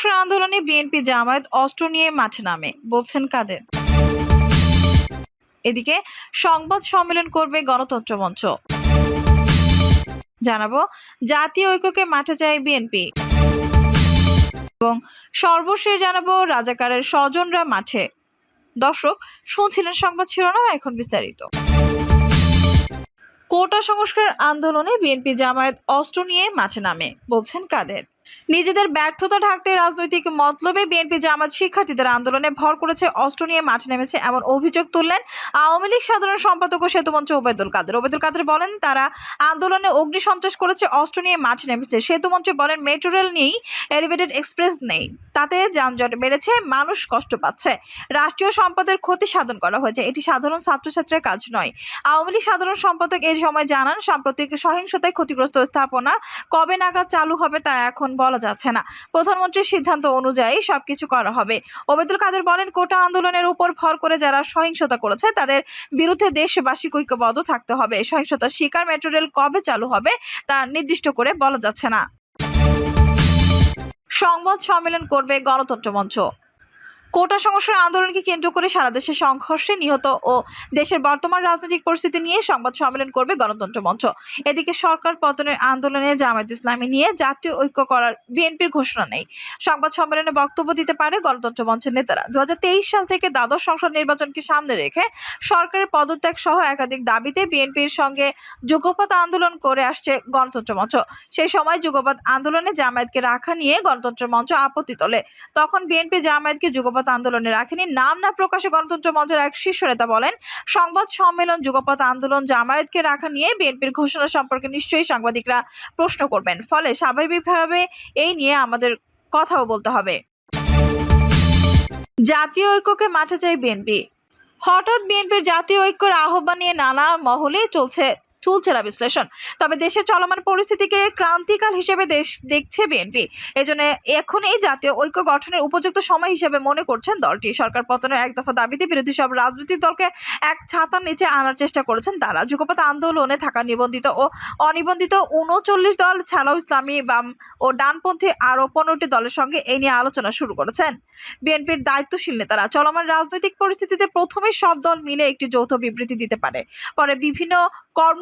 সংস্কার আন্দোলনে বিএনপি জামায়াত অস্ত্র নিয়ে মাঠে নামে, বলছেন কাদের? এদিকে সংবাদ সম্মেলন করবে গণতন্ত্র মঞ্চ। জানাব, জাতীয় ঐক্যকে মাঠে চায় বিএনপি। এবং সর্বশেষ জানাব, রাজাকারের স্বজনরা মাঠে। দর্শক, শুনছিলেন সংবাদ শিরোনাম, এখন বিস্তারিত। কোটা সংস্কার আন্দোলনে বিএনপি জামায়াত অস্ত্র নিয়ে মাঠে নামে, বলছেন কাদের? নিজেদের ব্যর্থতা ঢাকতে রাজনৈতিক মতলবে বিএনপি জামাত শিক্ষার্থীদের আন্দোলনে ভর করেছে, অস্ত্র নিয়ে মাঠে নেমেছে এমন অভিযোগ তুললেন আওয়ামী লীগ সাধারণ সম্পাদক ও সেতুমঞ্চ ওবেদুল কাদের। ওবেদুল কাদের বলেন, তারা আন্দোলনে অগ্নি সন্ত্রাস করেছে, অস্ত্র নিয়ে মাঠে নেমেছে। সেতুমঞ্চ বলেন, মেট্রো রেল নেই, এলিভেটেড এক্সপ্রেস নেই। তাতে যানজট বেড়েছে, মানুষ কষ্ট পাচ্ছে। রাষ্ট্রীয় সম্পদের ক্ষতি সাধন করা হয়েছে। এটি সাধারণ ছাত্রছাত্রীর কাজ নয়। আওয়ামী লীগ সাধারণ সম্পাদক এই সময় জানান, সাম্প্রতিক সহিংসতায় ক্ষতিগ্রস্ত স্থাপনা কবে নাগাদ চালু হবে তা এখন বলা যাচ্ছে না। প্রধানমন্ত্রীর সিদ্ধান্ত অনুযায়ী সবকিছু করা হবে। ওবেদুল কাদের বলেন, কোটা আন্দোলনের উপর ভর করে যারা সহিংসতা করেছে, তাদের বিরুদ্ধে দেশবাসী ঐক্যবদ্ধ থাকতে হবে। সহিংসতার শিকার মেট্রো রেল কবে চালু হবে, তা নির্দিষ্ট করে বলা যাচ্ছে না। সংবাদ সম্মেলন করবে গণতন্ত্র মঞ্চ। কোটা সংস্কার আন্দোলনকে কেন্দ্র করে সারা দেশে সংঘর্ষে নিহত ও দেশের বর্তমান রাজনৈতিক পরিস্থিতি নিয়ে সংবাদ সম্মেলন করবে গণতন্ত্র মঞ্চ। এদিকে সরকার পতনের আন্দোলনে জামায়াত ইসলামী নিয়ে জাতীয় ঐক্য করার বিএনপির ঘোষণা নেই। সংবাদ সম্মেলনে বক্তব্য দিতে পারে গণতন্ত্র মঞ্চের নেতারা। দু হাজার তেইশ সাল থেকে দ্বাদশ সংসদ নির্বাচনকে সামনে রেখে সরকারের পদত্যাগ সহ একাধিক দাবিতে বিএনপির সঙ্গে যুগপৎ আন্দোলন করে আসছে গণতন্ত্র মঞ্চ। সেই সময় যুগপৎ আন্দোলনে জামায়াতকে রাখা নিয়ে গণতন্ত্র মঞ্চ আপত্তি তোলে। তখন বিএনপি জামায়াতকে যুগপৎ আন্দোলনে রাখেনি। নাম না প্রকাশে গণতন্ত্র মঞ্চের এক শীর্ষ নেতা বলেন, সংবাদ সম্মেলন, যুগপৎ আন্দোলন, জামায়াতকে রাখা নিয়ে বিএনপির ঘোষণা সম্পর্কে নিশ্চয়ই সাংবাদিকরা প্রশ্ন করবেন। ফলে স্বাভাবিকভাবে এই নিয়ে আমাদের কথাও বলতে হবে। জাতীয় ঐক্যকে মাঠে চাই বিএনপি। হঠাৎ বিএনপির জাতীয় ঐক্যের আহ্বান নিয়ে নানা মহলে চলছে চলছে না বিশ্লেষণ। তবে দেশের চলমান পরিস্থিতিকে ক্রান্তিকাল হিসেবে দেশ দেখছে বিএনপি। এজন্য এখন এই জাতীয় ঐক্য গঠনের উপযুক্ত সময় হিসেবে মনে করছেন দলটি। সরকার পতনের এক দফা দাবিতে বিরোধী সব রাজনৈতিক দলকে এক ছাতার নিচে আনার চেষ্টা করেছেন তারা। যুগপৎ আন্দোলনে থাকা নিবন্ধিত ও অনিবন্ধিত উনচল্লিশ দল ছাড়াও ইসলামী বাম ও ডানপন্থী আরও পনেরোটি দলের সঙ্গে এই নিয়ে আলোচনা শুরু করেছেন। বিএনপির দায়িত্বশীল নেতারা চলমান রাজনৈতিক পরিস্থিতিতে প্রথমে সব দল মিলে একটি যৌথ বিবৃতি দিতে পারে। পরে বিভিন্ন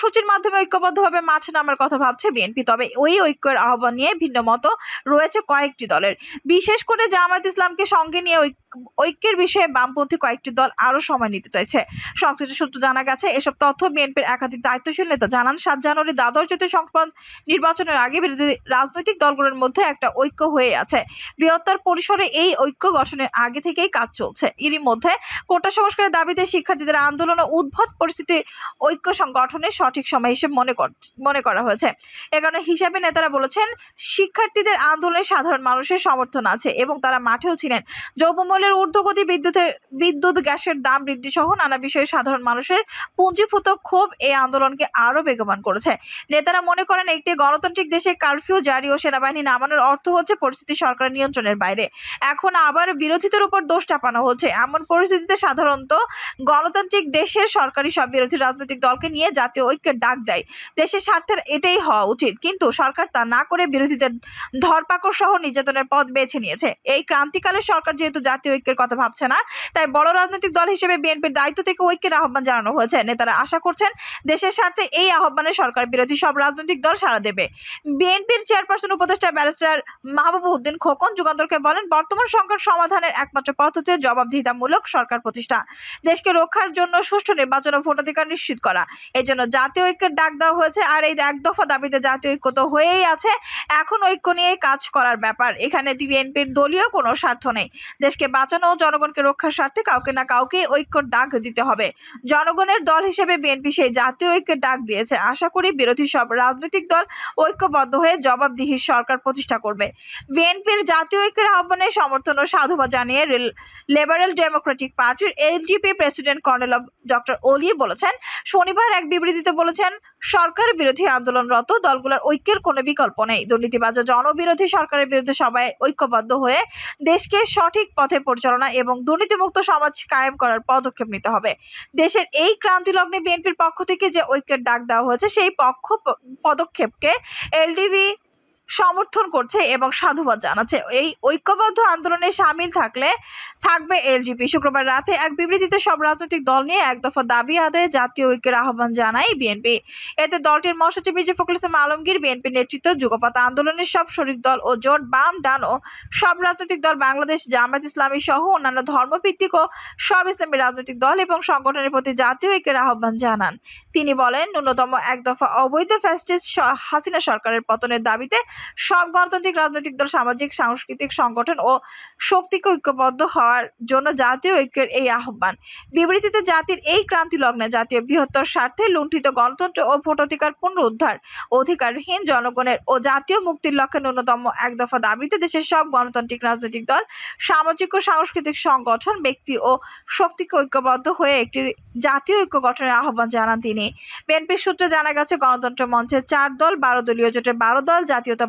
কর্মসূচির মাধ্যমে ঐক্যবদ্ধভাবে মাঠে নামার কথা ভাবছে বিএনপি। তবে ওই ঐক্যের আহ্বান নিয়ে ভিন্ন মত রয়েছে কয়েকটি দলের। বিশেষ করে জামায়াত ইসলামকে সঙ্গে নিয়ে ঐক- ঐক্যের বিষয়ে বামপন্থী কয়েকটি দল আরও সময় নিতে চাইছে। সংশ্লিষ্ট সূত্র জানা গেছে, এসব তথ্য বিএনপির একাধিক দায়িত্বশীল নেতা জানান, সাত জানুয়ারি দ্বাদশ জাতীয় সংসদ নির্বাচনের আগে বিরোধী রাজনৈতিক দলগুলোর মধ্যে একটা ঐক্য হয়ে আছে। বৃহত্তর পরিসরে এই ঐক্য গঠনের আগে থেকেই কাজ চলছে। এরই মধ্যে কোটা সংস্কারের দাবিতে শিক্ষার্থীদের আন্দোলন ও উদ্ভব পরিস্থিতি ঐক্য সংগঠনের সঠিক সময় হিসেবে মনে মনে করা হয়েছে। এ কারণে হিসাবে নেতারা বলেছেন, শিক্ষার্থীদের আন্দোলনে সাধারণ মানুষের সমর্থন আছে এবং তারা মাঠেও ছিলেন। দ্রব্যমূল্যের ঊর্ধ্বগতি বিদ্যুতের বিদ্যুৎ গ্যাসের দাম বৃদ্ধি সহ নানা বিষয়ে সাধারণ মানুষের পুঞ্জীভূত ক্ষোভ এই আন্দোলনকে আরও বেগবান করেছে। নেতারা মনে করেন, একটি গণতান্ত্রিক দেশে কারফিউ জারি ও সেনাবাহিনী নামানোর অর্থ হচ্ছে পরিস্থিতি সরকারের নিয়ন্ত্রণের বাইরে। এখন আবার বিরোধীদের উপর দোষ চাপানো হচ্ছে। এমন পরিস্থিতিতে সাধারণত গণতান্ত্রিক দেশের সরকারি সব বিরোধী রাজনৈতিক দলকে নিয়ে জাতীয় ঐক্যের ডাক দেয়। দেশের স্বার্থের এটাই হওয়া উচিত। কিন্তু সরকার তা না করে বিরোধীদের ধরপাকড় সহ নির্যাতনের পথ বেছে নিয়েছে। এই ক্রান্তিকালে সরকার যেহেতু জাতীয় ঐক্যের কথা ভাবছে না। তাই বড় রাজনৈতিক দল হিসেবে বিএনপির দায়িত্ব থেকে ঐক্যের আহ্বান জানানো হয়েছে। নেতারা আশা করছেন দেশের স্বার্থে এই আহ্বানে সরকার বিরোধী সব রাজনৈতিক দল সাড়া দেবে। বিএনপির চেয়ারপারসন উপদেষ্টা ব্যারিস্টার মাহবুব উদ্দিন খোকন যুগান্তরকে বলেন, বর্তমান সংকট সমাধানের একমাত্র পথ হচ্ছে জবাবদিহিতামূলক সরকার প্রতিষ্ঠা। দেশকে রক্ষার জন্য সুষ্ঠু নির্বাচন ও ভোটাধিকার নিশ্চিত করা। এই জন্য জাতীয় ঐক্যের ডাক দেওয়া হয়েছে আর এই এক দফা দাবিতে জাতীয় ঐক্য তো হয়েই আছে। এখন ঐক্য নিয়ে কাজ করার ব্যাপার। এখানে বিএনপির দলীয় কোনো স্বার্থ নেই। দেশকে বাঁচানো জনগণকে রক্ষার স্বার্থে কাউকে না কাউকে ঐক্যর ডাক দিতে হবে। জনগণের দল হিসেবে বিএনপি সেই জাতীয় ঐক্যের ডাক দিয়েছে। আশা করি বিরোধী সব রাজনৈতিক দল ঐক্যবদ্ধ হয়ে জবাবদিহি সরকার প্রতিষ্ঠা করবে। বিএনপির জাতীয় ঐক্যের আহ্বানে সমর্থন ও সাধুবাদ জানিয়ে রেল- লিবারেল ডেমোক্রেটিক পার্টির LDP president colonel doctor Oli বলেছেন, শনিবার এক বিবৃতিতে বলেছেন, সরকার বিরোধী আন্দোলনরত দলগুলোর ঐক্যের কোনো বিকল্প নেই। দুর্নীতিবাজ জনবিরোধী সরকারের বিরুদ্ধে সবাই ঐক্যবদ্ধ হয়ে দেশকে সঠিক পথে পরিচালনা এবং দুর্নীতিমুক্ত সমাজ কায়েম করার পদক্ষেপ নিতে হবে। দেশের এই ক্রান্তি লগ্নে বিএনপির পক্ষ থেকে যে ঐক্যের ডাক দেওয়া হয়েছে, সেই পক্ষ পদক্ষেপকে এলডিবি সমর্থন করছে এবং সাধুবাদ জানাচ্ছে। এই ঐক্যবদ্ধ আন্দোলনে সামিল থাকলে, থাকবে এলজিপি শুক্রবার রাতে এক বিবৃতিতে সব রাজনৈতিক দল নিয়ে এক দফা দাবি আদায়ে জাতীয় ঐক্যের আহ্বান জানায় বিএনপি। এতে দলটির মহাসচিব মির্জা ফখরুল ইসলাম আলমগীর বিএনপির নেতৃত্ব যুগপথ আন্দোলনের সব শরিক দল ও জোট, বাম, ডান ও সব রাজনৈতিক দল, বাংলাদেশ, জামায়াত ইসলামী সহ অন্যান্য ধর্মভিত্তিক ও সব ইসলামী রাজনৈতিক দল এবং সংগঠনের প্রতি জাতীয় ঐক্যের আহ্বান জানান। তিনি বলেন, ন্যূনতম এক দফা অবৈধ ফ্যাসিস্ট হাসিনা সরকারের পতনের দাবিতে সব গণতান্ত্রিক, রাজনৈতিক দল, সামাজিক, সাংস্কৃতিক সংগঠন ও শক্তিকে ঐক্যবদ্ধ হওয়ার জন্য জাতীয় ঐক্যের এই আহ্বান। বিবৃতিতে জাতির এই ক্রান্তি লগ্নে জাতীয় বৃহত্তর স্বার্থে লুণ্ঠিত গণতন্ত্র ও ভোটাধিকার পুনরুদ্ধার অধিকারহীন জনগণের ও জাতীয় মুক্তির লক্ষ্যে ন্যূনতম এক দফা দাবিতে দেশের সব গণতান্ত্রিক, রাজনৈতিক দল, সামাজিক ও সাংস্কৃতিক সংগঠন, ব্যক্তি ও শক্তিকে ঐক্যবদ্ধ হয়ে একটি জাতীয় ঐক্য গঠনের আহ্বান জানান তিনি। বিএনপির সূত্রে জানা গেছে, গণতন্ত্র মঞ্চের চার দল, বারো দলীয় জোটের বারো দল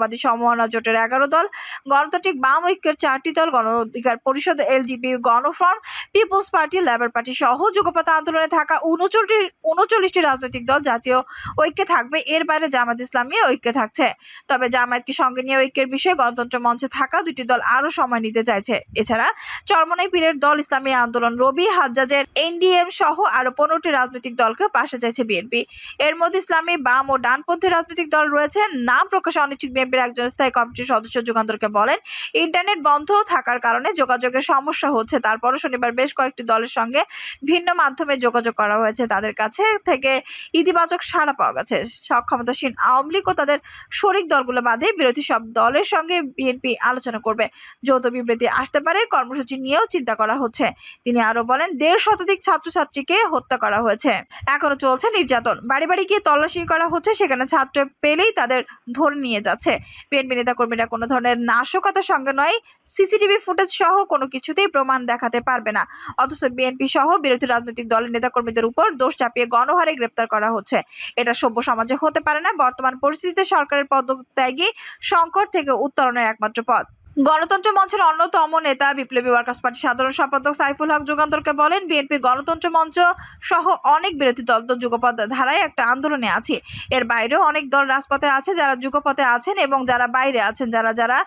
জাতীয়তাবাদী সমমনা জোটের এগারো দল, গণতান্ত্রিক বাম ঐক্যের চারটি দল, গণ অধিকার পরিষদ, এলডিপি, গণফ্রন্ট, পিপলস পার্টি, লেবার পার্টি সহ যুগপথ আন্দোলনে থাকা উনচল্লিশ, উনচল্লিশটি রাজনৈতিক দল জাতীয় ঐক্যে থাকবে। এর বাইরে জামাত ইসলামী ঐক্যে থাকছে। তবে জামায়াতকে সঙ্গে নিয়ে ঐক্যের বিষয়ে গণতন্ত্র মঞ্চে থাকা দুটি দল আরও সময় নিতে চাইছে। এছাড়া চরমনাই পীরের দল ইসলামী আন্দোলন রবি হাজ্জাজের এনডিএম সহ আরও পনেরোটি রাজনৈতিক দলকে পাশে চাইছে বিএনপি। এর মধ্যে ইসলামী বাম ও ডানপন্থী রাজনৈতিক দল রয়েছে। নাম প্রকাশে অনিচ্ছুক বিএনপির একজন স্থায়ী কমিটির সদস্য যুগান্তরকে বলেন, ইন্টারনেট বন্ধ থাকার কারণে যোগাযোগের সমস্যা হচ্ছে। তারপরও শনিবার বেশ কয়েকটি দলের সঙ্গে ভিন্ন মাধ্যমে যোগাযোগ করা হয়েছে। তাদের কাছে থেকে ইতিবাচক সাড়া পাওয়া গেছে। সক্ষমতাসীন আওয়ামী লীগ ও তাদের শরিক দলগুলো বাদে বিরোধী সব দলের সঙ্গে বিএনপি আলোচনা করবে। যৌথ বিবৃতি আসতে পারে, কর্মসূচি নিয়েও চিন্তা করা হচ্ছে। তিনি আরও বলেন, দেড় শতাধিক ছাত্রছাত্রীকে হত্যা করা হয়েছে। এখনও চলছে নির্যাতন। বাড়ি বাড়ি গিয়ে তল্লাশি করা হচ্ছে, সেখানে ছাত্র পেলেই তাদের ধরে নিয়ে যাচ্ছে। বিএনপি নেতাকর্মীরা কোনো ধরনের নাশকতার সঙ্গে নয় সিসিটিভি ফুটেজ সহ কোনো কিছুতেই প্রমাণ দেখাতে পারবে না। অথচ বিএনপি সহ বিরোধী রাজনৈতিক দলের নেতাকর্মীদের উপর দোষ চাপিয়ে গণহারে গ্রেপ্তার করা হচ্ছে। এটা সভ্য সমাজে হতে পারে না, বর্তমান পরিস্থিতিতে সরকারের পদত্যাগী সংকট থেকে উত্তরণের একমাত্র পথ। গণতন্ত্র মঞ্চের অন্যতম নেতা বিপ্লবী ওয়ার্কার্স পার্টির সাধারণ সম্পাদক সাইফুল হক যুগান্তরকে বলেন, বিএনপি গণতন্ত্র মঞ্চ সহ অনেক বিরোধী দল তো যুগপথ ধারায় একটা আন্দোলনে আছে। এর বাইরেও অনেক দল রাজপথে আছে, যারা যুগপথে আছেন এবং যারা বাইরে আছেন, যারা যারা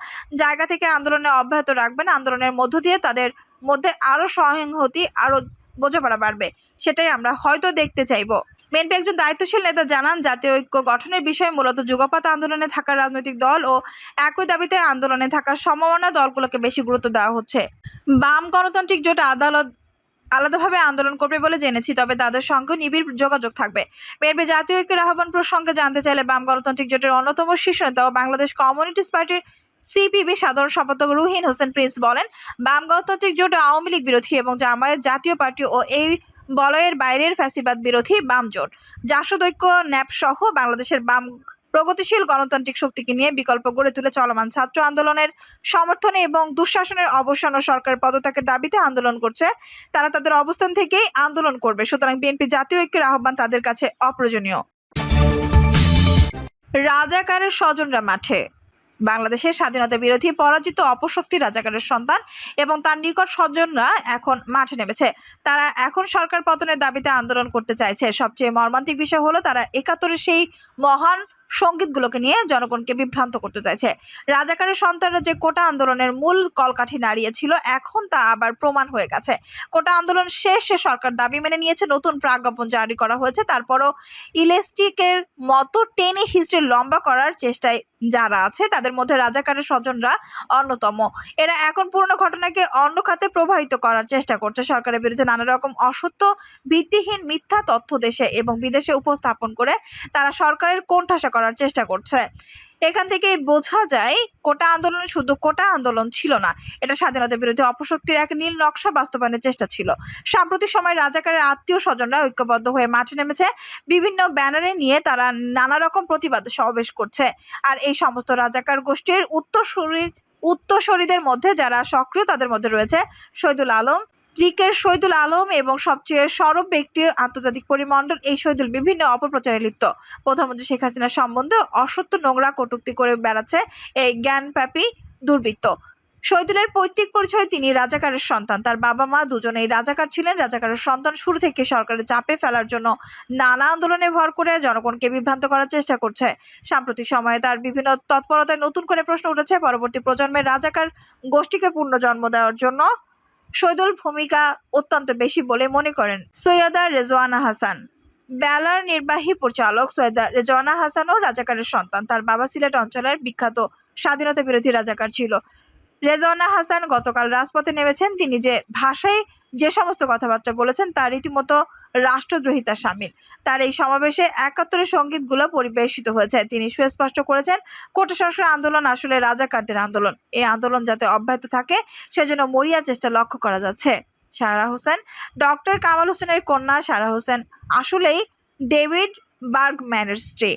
জায়গা থেকে আন্দোলনে অব্যাহত রাখবেন, আন্দোলনের মধ্য দিয়ে তাদের মধ্যে আরও সহিংহতি আরও বোঝাপড়া বাড়বে, সেটাই আমরা হয়তো দেখতে চাইব। বিএনপি একজন দায়িত্বশীল নেতা জানান, জাতীয় ঐক্য গঠনের বিষয়ে মূলত যুগপাত আন্দোলনে থাকা রাজনৈতিক দল ও একই দাবিতে আন্দোলনে থাকা সমমনা দলগুলোকে বেশি গুরুত্ব দেওয়া হচ্ছে। বাম গণতান্ত্রিক জোট আদালত আলাদাভাবে আন্দোলন করবে বলে জেনেছি, তবে তাদের সঙ্গে নিবিড় যোগাযোগ থাকবে। বিএনপি জাতীয় ঐক্যের আহ্বান প্রসঙ্গে জানতে চাইলে বাম গণতান্ত্রিক জোটের অন্যতম শীর্ষ নেতা ও বাংলাদেশ কমিউনিস্ট পার্টির সিপিবি সাধারণ সম্পাদক রুহিন হোসেন প্রিন্স বলেন, বাম গণতান্ত্রিক জোট আওয়ামী লীগ বিরোধী এবং জামায়াত জাতীয় পার্টি ও এই বলয়ের বাইরের ফ্যাসিবাদ বিরোধী বাম জোট। জাসদ ঐক্য, ন্যাপ সহ বাংলাদেশের বাম প্রগতিশীল গণতান্ত্রিক শক্তিকে নিয়ে বিকল্প গড়ে তুলে চলমান ছাত্র আন্দোলনের সমর্থনে এবং দুঃশাসনের অবসান ও সরকার পদত্যাগের দাবিতে আন্দোলন করছে, তারা তাদের অবস্থান থেকেই আন্দোলন করবে। সুতরাং বিএনপি জাতীয় ঐক্যের আহ্বান তাদের কাছে অপ্রয়োজনীয়। রাজাকারের স্বজনরা মাঠে। বাংলাদেশের স্বাধীনতা বিরোধী পরাজিত অপশক্তি রাজাকারের সন্তান এবং তার নিকট স্বজনরা এখন মাঠে নেমেছে। তারা এখন সরকার পতনের দাবিতে আন্দোলন করতে চাইছে। সবচেয়ে মর্মান্তিক বিষয় হলো তারা একাত্তরের সেই মহান সঙ্গীতগুলোকে নিয়ে জনগণকে বিভ্রান্ত করতে চাইছে। রাজাকারের সন্তানরা যে কোটা আন্দোলনের মূল কলকাঠি নাড়িয়েছিল এখন তা আবার প্রমাণ হয়ে গেছে। কোটা আন্দোলন শেষে সরকার দাবি মেনে নিয়েছে, নতুন প্রাজ্ঞাপন জারি করা হয়েছে। তারপরও ইলেস্টিকের মতো টেনে হিস্ট্রি লম্বা করার চেষ্টায় যারা আছে, তাদের মধ্যে রাজাকারের স্বজনরা অন্যতম। এরা এখন পুরনো ঘটনাকে অন্য খাতে প্রবাহিত করার চেষ্টা করছে। সরকারের বিরুদ্ধে নানা রকম অসত্য, ভিত্তিহীন মিথ্যা তথ্য দেশে এবং বিদেশে উপস্থাপন করে তারা সরকারের কোণঠাসা করার চেষ্টা করছে। এখান থেকে বোঝা যায় কোটা আন্দোলন শুধু কোটা আন্দোলন ছিল না। এটা স্বাধীনতার বিরোধী অপশক্তির এক নীল নকশা বাস্তবায়নের চেষ্টা ছিল। সাম্প্রতিক সময় রাজাকারের আত্মীয় স্বজনরা ঐক্যবদ্ধ হয়ে মাঠে নেমেছে। বিভিন্ন ব্যানারে নিয়ে তারা নানা রকম প্রতিবাদ সমাবেশ করছে। আর এই সমস্ত রাজাকার গোষ্ঠীর উত্তরসূরির উত্তরসূরিদের মধ্যে যারা সক্রিয় তাদের মধ্যে রয়েছে শহীদুল আলম ত্রিকের শহীদুল আলম এবং সবচেয়ে সরব ব্যক্তি আন্তর্জাতিক পরিমণ্ডল এই শহীদুল বিভিন্ন অপপ্রচারে লিপ্ত। প্রধানমন্ত্রী শেখ হাসিনার সম্বন্ধে অসত্য নোংরা কটুক্তি করে বেড়াচ্ছে এই জ্ঞানব্যাপী দুর্বৃত্ত। শহীদুলের পৈতৃক পরিচয় তিনি রাজাকারের সন্তান। তার বাবা মা দুজনেই রাজাকার ছিলেন। রাজাকারের সন্তান শুরু থেকে সরকারের চাপে ফেলার জন্য নানা আন্দোলনে ভর করে জনগণকে বিভ্রান্ত করার চেষ্টা করছে। সাম্প্রতিক সময়ে তার বিভিন্ন তৎপরতায় নতুন করে প্রশ্ন উঠেছে, পরবর্তী প্রজন্মের রাজাকার গোষ্ঠীকে পুনর্জন্ম দেওয়ার জন্য শহীদুল ভূমিকা অত্যন্ত বেশি বলে মনে করেন সৈয়দা রেজওয়ানা হাসান। বেলার নির্বাহী পরিচালক সৈয়দা রেজওয়ানা হাসানও রাজাকারের সন্তান। তার বাবা সিলেট অঞ্চলের বিখ্যাত স্বাধীনতা বিরোধী রাজাকার ছিল। রেজওয়ানা হাসান গতকাল রাজপথে নেমেছেন। তিনি যে ভাষায় যে সমস্ত কথাবার্তা বলেছেন, তা রীতিমতো রাষ্ট্রদ্রোহিতা সামিল। তার এই সমাবেশে একাত্তরের সঙ্গীতগুলো পরিবেশিত হয়েছে। তিনি সুস্পষ্ট করেছেন, কোটা সংস্কার আন্দোলন আসলে রাজাকারদের আন্দোলন। এই আন্দোলন যাতে অব্যাহত থাকে, সেজন্য মরিয়া চেষ্টা লক্ষ্য করা যাচ্ছে। সারা হোসেন, ডক্টর কামাল হোসেনের কন্যা সারা হোসেন, আসলেই ডেভিড বার্গম্যানের স্ত্রী।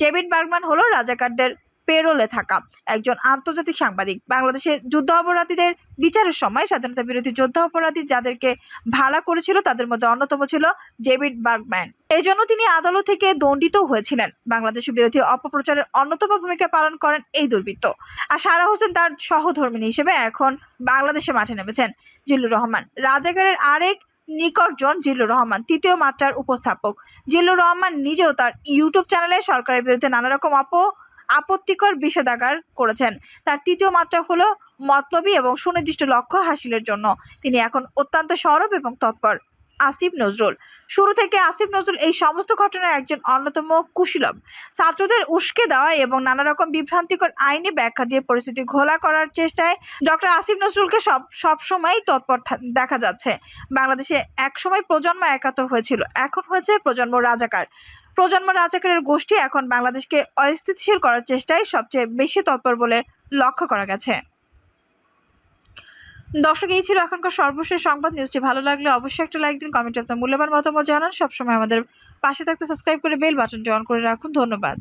ডেভিড বার্গম্যান হলো রাজাকারদের পেরোলে থাকা একজন আন্তর্জাতিক সাংবাদিক। বাংলাদেশে যুদ্ধ অপরাধীদের বিচারের সময় স্বাধীনতা বিরোধী যোদ্ধা অপরাধী যাদেরকে ভাড়া করেছিল তাদের মধ্যে অন্যতম ছিল ডেভিড বার্গম্যান। এই জন্য তিনি আদালত থেকে দণ্ডিত হয়েছিলেন। বাংলাদেশ বিরোধী অপপ্রচারের অন্যতম ভূমিকা পালন করেন এই দুর্বৃত্ত। আর সারা হোসেন তার সহধর্মিনী হিসেবে এখন বাংলাদেশে মাঠে নেমেছেন জিল্লুর রহমান। রাজাগারের আরেক নিকটজন জিল্লুর রহমান, তৃতীয় মাত্রার উপস্থাপক। জিল্লুর রহমান নিজেও তার ইউটিউব চ্যানেলে সরকারের বিরুদ্ধে নানা রকম অপ আপত্তিকর বিষেধাগার করেছেন। তার তৃতীয় মাত্রা হলো মতলবী এবং সুনির্দিষ্ট লক্ষ্য হাসিলের জন্য। তিনি এখন অত্যন্ত সরব এবং তৎপর। আসিফ নজরুল। শুরু থেকে আসিফ নজরুল এই সমস্ত ঘটনার একজন অন্যতম কুশীলব। ছাত্রদের উস্কে দেওয়া এবং নানা রকম বিভ্রান্তিকর আইনি ব্যাখ্যা দিয়ে পরিস্থিতি ঘোলা করার চেষ্টায় ডক্টর আসিফ নজরুলকে সব সবসময় তৎপর দেখা যাচ্ছে। বাংলাদেশে একসময় প্রজন্ম একাত্তর হয়েছিল। এখন হয়েছে প্রজন্ম রাজাকার। প্রজন্ম রাজাকারের গোষ্ঠী এখন বাংলাদেশকে অস্থিতিশীল করার চেষ্টায় সবচেয়ে বেশি তৎপর বলে লক্ষ্য করা গেছে। দর্শক, এই ছিল এখনকার সর্বশেষ সংবাদ। নিউজটি ভালো লাগলে অবশ্যই একটা লাইক দিন, কমেন্টে আপনার মূল্যবান মতামত জানান। সবসময় আমাদের পাশে থাকতে সাবস্ক্রাইব করে বেল বাটনটি অন করে রাখুন। ধন্যবাদ।